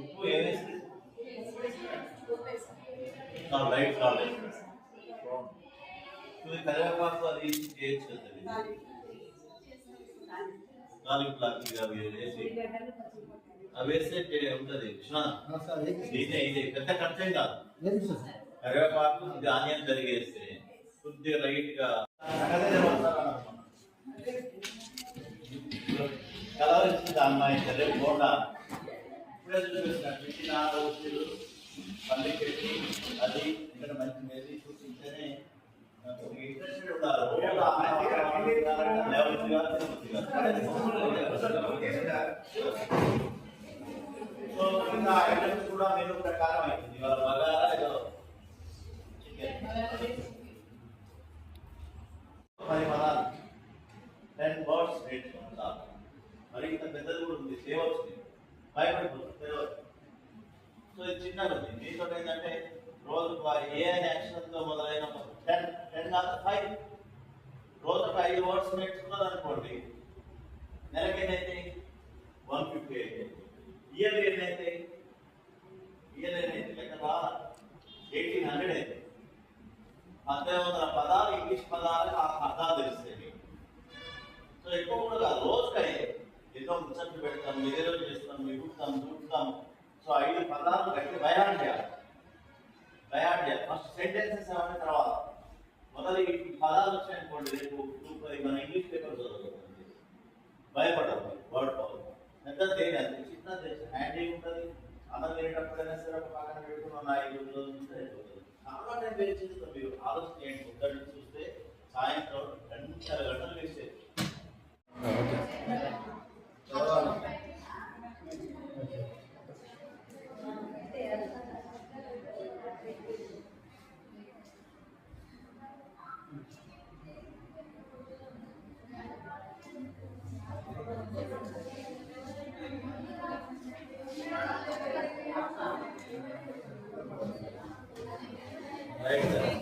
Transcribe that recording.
ఉప్పు ఏమేసి లైట్ కాలేదు ఇది కరివేపాకు అది చేయొచ్చు కదా ఇది. నాలుగు ప్లాస్టిక్ అవి వేసి అవి వేస్తే టే- ఉంటది కృష్ణ ఇదే ఇదే పెద్ద ఖర్చు ఏం కాదు కరివేపాకు ఇది ఆనియన్ జరిగేస్తే కొద్దిగా లైట్ గా కలర్ ఇచ్చింది ఆ అమ్మాయి సరే బోండా ఇప్పుడే చూపిస్తున్నాను పెట్టిన రోజులు పల్లి పెట్టి అది ఇక్కడ మంచి మేది చూపించనే ఇంట్రెస్టెడ్ ఉండాలి సో ఇంకా ఐటమ్స్ కూడా మెనూ ప్రకారం అవుతుంది బగారా ఏదో పది పదాలు టెన్ వర్డ్స్ మరి ఇంత పెద్దది కూడా ఉంది చేయవచ్చు భయపడిపోతుంది సో ఇది చిన్నది ఉంది. మీతో ఏంటంటే రోజుకు ఆ ఏ యాక్షన్తో మొదలైన టెన్ టెన్ కాదు ఫైవ్. రోజుకు ఐదు వర్డ్స్ నేర్చుకున్నది అనుకోండి నెలకి ఎన్నైతే వన్ ఫిఫ్టీ అయితే. ఇయర్ ఎన్నైతే ఇయర్ ఎన్నైతే లెక్క ఎయిటీన్ హండ్రెడ్ అయితే పద్దెనిమిది వందల పదాలు ఇంగ్లీష్ పదాలు ఆ అర్థాలు తెలుస్తాయి సో ఎక్కువ కూడా కాదు ఏదో ముచ్చట్లు పెడతాం ఏదో చేస్తాం ఎగురుతాం చూస్తాం. సో ఐదు పదాలు గట్టి బయాన్ చేయాలి బయాన్ చేయాలి ఫస్ట్ సెంటెన్సెస్ ఏమైనా తర్వాత. మొదలు ఈ పదాలు వచ్చాయనుకోండి రేపు గ్రూప్ మన ఇంగ్లీష్ పేపర్ చదువుతుంది భయపడదు వర్డ్ పవర్ పెద్ద తేలి అది. చిన్న ఏమి ఉంటుంది అందరం తినేటప్పుడైనా సరే ఒక పక్కన పెట్టుకున్న ఐదు రోజులు నుంచి అయిపోతుంది. చాలా టైం వేస్ట్ చేస్తాం. మీరు ఆలోచన చేయండి పొద్దున్న చూస్తే సాయంత్రం గంటల గంటలు Right.